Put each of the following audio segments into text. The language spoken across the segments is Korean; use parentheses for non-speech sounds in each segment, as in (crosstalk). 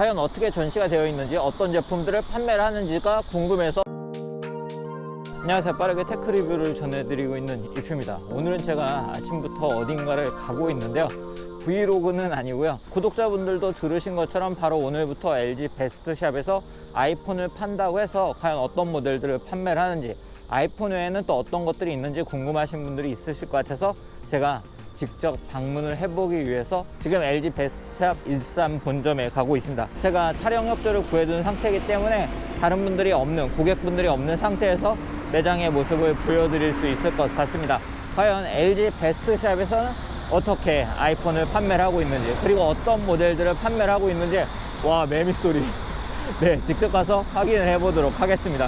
과연 어떻게 전시가 되어 있는지 어떤 제품들을 판매를 하는지가 궁금해서. 안녕하세요. 빠르게 테크 리뷰를 전해드리고 있는 이표입니다. 오늘은 제가 아침부터 어딘가를 가고 있는데요. 브이로그는 아니고요. 구독자분들도 들으신 것처럼 바로 오늘부터 LG 베스트샵에서 아이폰을 판다고 해서 과연 어떤 모델들을 판매를 하는지 아이폰 외에는 또 어떤 것들이 있는지 궁금하신 분들이 있으실 것 같아서 제가 직접 방문을 해보기 위해서 지금 LG 베스트샵 일산 본점에 가고 있습니다. 제가 촬영 협조를 구해둔 상태이기 때문에 다른 분들이 없는 고객분들이 없는 상태에서 매장의 모습을 보여드릴 수 있을 것 같습니다. 과연 LG 베스트샵에서는 어떻게 아이폰을 판매를 하고 있는지 그리고 어떤 모델들을 판매를 하고 있는지 와 매미 소리 (laughs) 네 직접 가서 확인을 해보도록 하겠습니다.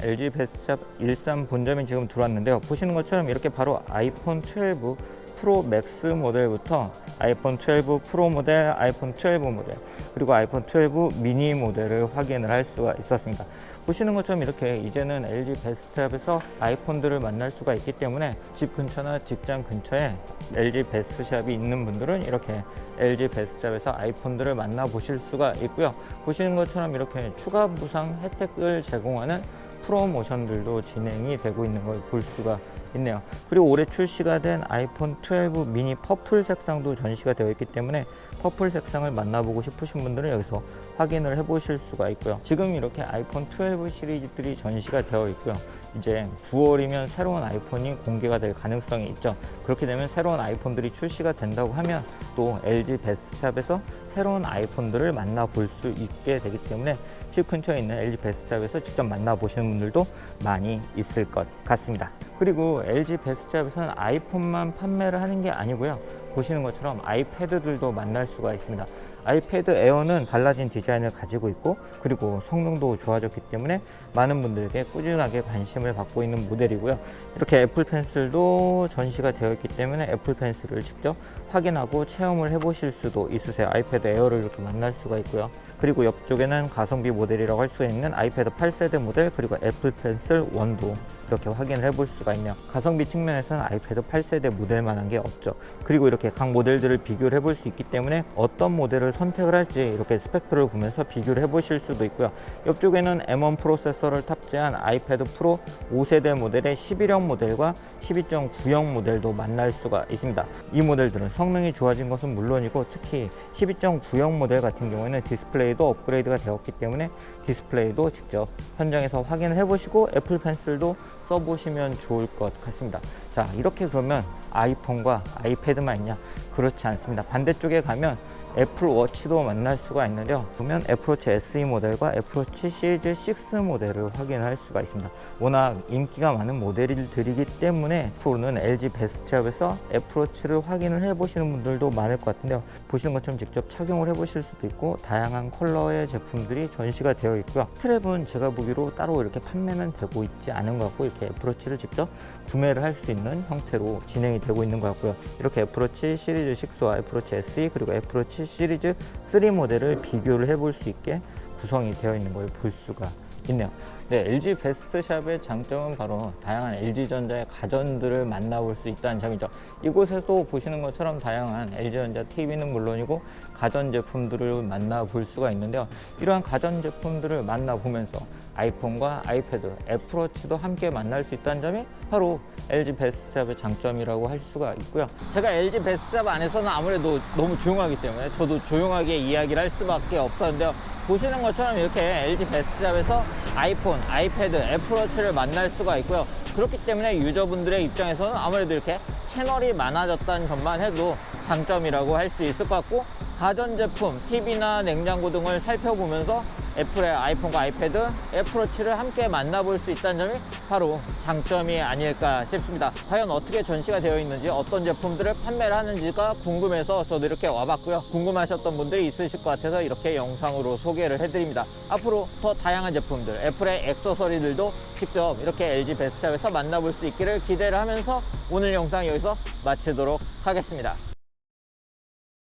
LG 베스트샵 일산 본점에 지금 들어왔는데요. 보시는 것처럼 이렇게 바로 아이폰 12 프로 맥스 모델부터 아이폰 12 프로 모델, 아이폰 12 모델, 그리고 아이폰 12 미니 모델을 확인을 할 수가 있었습니다. 보시는 것처럼 이렇게 이제는 LG 베스트샵에서 아이폰들을 만날 수가 있기 때문에 집 근처나 직장 근처에 LG 베스트샵이 있는 분들은 이렇게 LG 베스트샵에서 아이폰들을 만나 보실 수가 있고요. 보시는 것처럼 이렇게 추가 부상 혜택을 제공하는 프로모션들도 진행이 되고 있는 걸 볼 수가 있네요. 그리고 올해 출시가 된 아이폰 12 미니 퍼플 색상도 전시가 되어 있기 때문에 퍼플 색상을 만나보고 싶으신 분들은 여기서 확인을 해보실 수가 있고요. 지금 이렇게 아이폰 12 시리즈들이 전시가 되어 있고요. 이제 9월이면 새로운 아이폰이 공개가 될 가능성이 있죠. 그렇게 되면 새로운 아이폰들이 출시가 된다고 하면 또 LG 베스트샵에서 새로운 아이폰들을 만나볼 수 있게 되기 때문에 집 근처에 있는 LG 베스트샵에서 직접 만나보시는 분들도 많이 있을 것 같습니다. 그리고 LG 베스트샵에서는 아이폰만 판매를 하는 게 아니고요. 보시는 것처럼 아이패드들도 만날 수가 있습니다. 아이패드 에어는 달라진 디자인을 가지고 있고 그리고 성능도 좋아졌기 때문에 많은 분들에게 꾸준하게 관심을 받고 있는 모델이고요. 이렇게 애플 펜슬도 전시가 되어 있기 때문에 애플 펜슬을 직접 확인하고 체험을 해보실 수도 있으세요. 아이패드 에어를 이렇게 만날 수가 있고요. 그리고 옆쪽에는 가성비 모델이라고 할 수 있는 아이패드 8세대 모델 그리고 애플 펜슬 원도 이렇게 확인을 해볼 수가 있네요. 가성비 측면에서는 아이패드 8세대 모델만한 게 없죠. 그리고 이렇게 각 모델들을 비교를 해볼 수 있기 때문에 어떤 모델을 선택을 할지 이렇게 스펙트를 보면서 비교를 해보실 수도 있고요. 옆쪽에는 M1 프로세서를 탑재한 아이패드 프로 5세대 모델의 11형 모델과 12.9형 모델도 만날 수가 있습니다. 이 모델들은 성능이 좋아진 것은 물론이고 특히 12.9형 모델 같은 경우에는 디스플레이도 업그레이드가 되었기 때문에 디스플레이도 직접 현장에서 확인을 해보시고 애플 펜슬도 써보시면 좋을 것 같습니다. 자, 이렇게 그러면 아이폰과 아이패드만 있냐? 그렇지 않습니다. 반대쪽에 가면 애플 워치도 만날 수가 있는데요. 보면 애플워치 SE 모델과 애플워치 시리즈 6 모델을 확인할 수가 있습니다. 워낙 인기가 많은 모델들이기 때문에 앞으로는 LG 베스트샵에서 애플워치를 확인을 해보시는 분들도 많을 것 같은데요. 보시는 것처럼 직접 착용을 해보실 수도 있고 다양한 컬러의 제품들이 전시가 되어 있고요. 스트랩은 제가 보기로 따로 이렇게 판매는 되고 있지 않은 것 같고 이렇게 애플워치를 직접 구매를 할 수 있는 형태로 진행이 되고 있는 것 같고요. 이렇게 애플워치 시리즈 6와 애플워치 SE 그리고 애플워치 시리즈 3 모델을 비교를 해볼 수 있게 구성이 되어 있는 걸 볼 수가 있네요. 네, LG 베스트샵의 장점은 바로 다양한 LG전자의 가전들을 만나볼 수 있다는 점이죠. 이곳에도 보시는 것처럼 다양한 LG전자 TV는 물론이고 가전 제품들을 만나볼 수가 있는데요. 이러한 가전 제품들을 만나보면서 아이폰과 아이패드, 애플워치도 함께 만날 수 있다는 점이 바로 LG 베스트샵의 장점이라고 할 수가 있고요. 제가 LG 베스트샵 안에서는 아무래도 너무 조용하기 때문에 저도 조용하게 이야기를 할 수밖에 없었는데요. 보시는 것처럼 이렇게 LG 베스트샵에서 아이폰, 아이패드, 애플워치를 만날 수가 있고요. 그렇기 때문에 유저분들의 입장에서는 아무래도 이렇게 채널이 많아졌다는 점만 해도 장점이라고 할 수 있을 것 같고 가전제품, TV나 냉장고 등을 살펴보면서 애플의 아이폰과 아이패드, 애플워치를 함께 만나볼 수 있다는 점이 바로 장점이 아닐까 싶습니다. 과연 어떻게 전시가 되어 있는지 어떤 제품들을 판매를 하는지가 궁금해서 저도 이렇게 와봤고요. 궁금하셨던 분들이 있으실 것 같아서 이렇게 영상으로 소개를 해드립니다. 앞으로 더 다양한 제품들, 애플의 액세서리들도 직접 이렇게 LG 베스트샵에서 만나볼 수 있기를 기대를 하면서 오늘 영상 여기서 마치도록 하겠습니다.